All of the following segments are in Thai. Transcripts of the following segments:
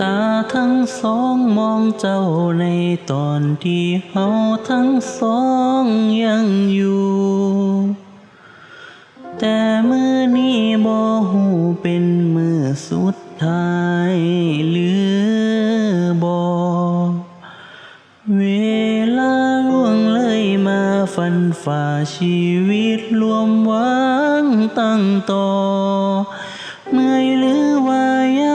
ตาทั้งสองมองเจ้าในตอนที่เฮาทั้งสองยังอยู่ แต่มือนี้บ่หูเป็นมือสุดท้ายหรือบ่เวลาล่วงเลยมาฟันฝ่าชีวิตรวมวังตั้งต่อ เมื่อยหรือ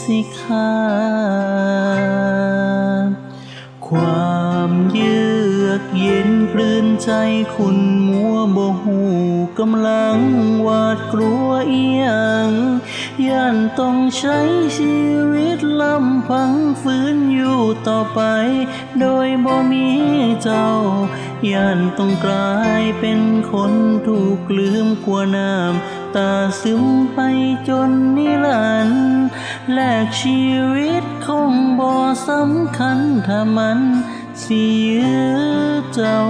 สิขา อกเย็นคลื่นใจคุณมัวบ่หูกำลังหวาดกลัวเอียงย่านต้องใช้ชีวิตลำพังฝืนอยู่ต่อไป โดยบ่มีเจ้าย่านต้องกลายเป็นคนถูกลืมกลัวน้ำตาซึมไปจนนิรันดร์แลกชีวิตคงบ่สำคัญถ้ามัน สิยื้อเจ้า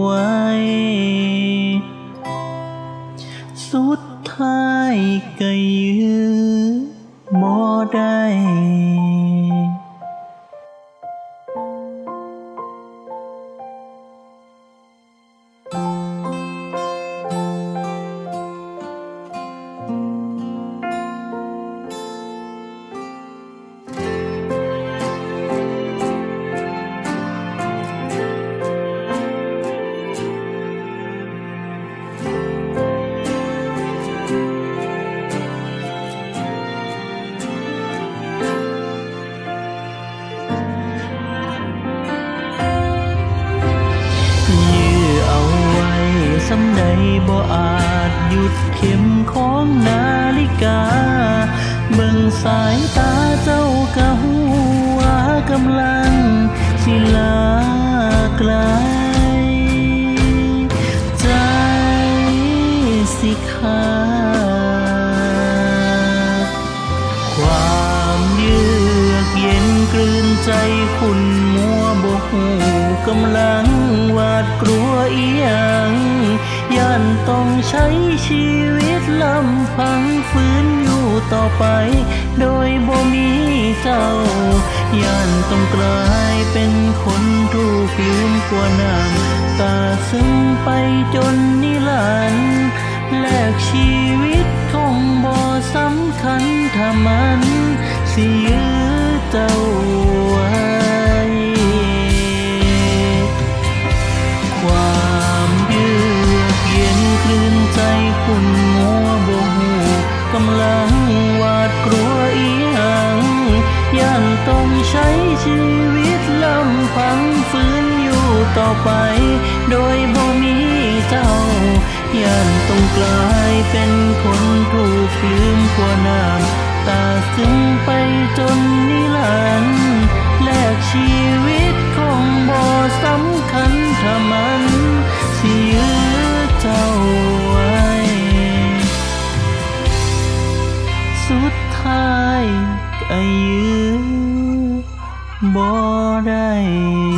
ไว้ สุดท้ายก็ยื้อบ่ได้ บ่อาจหยุดเข็มของนาฬิกา เบิ่งสายตาเจ้ากะหัวกำลังสิลาไกลใจสิขาดความเยือกเย็นกลืนใจคุณมัวบ่หูกำลังหวาดกลัวอีหยัง ย่านต้องใช้ชีวิตลำพังฝืนอยู่ต่อไป โดยบ่มีเจ้า ย่านต้องกลายเป็นคนถูกลืมกว่าน้ำตาซึมไปจนนิรันดร์แลกชีวิต ใช้ชีวิตลำพังฝืนอยู่ต่อไป โดยบ่มีเจ้าย่านต้องกลายเป็นคนถูกลืมกว่าน้ำตาซึ้งไปจนนิรันดร์แลกชีวิตคงบ่สำคัญถ้ามันสิยื้เจ้าไว้ สุดท้ายก็ย bỏ đây.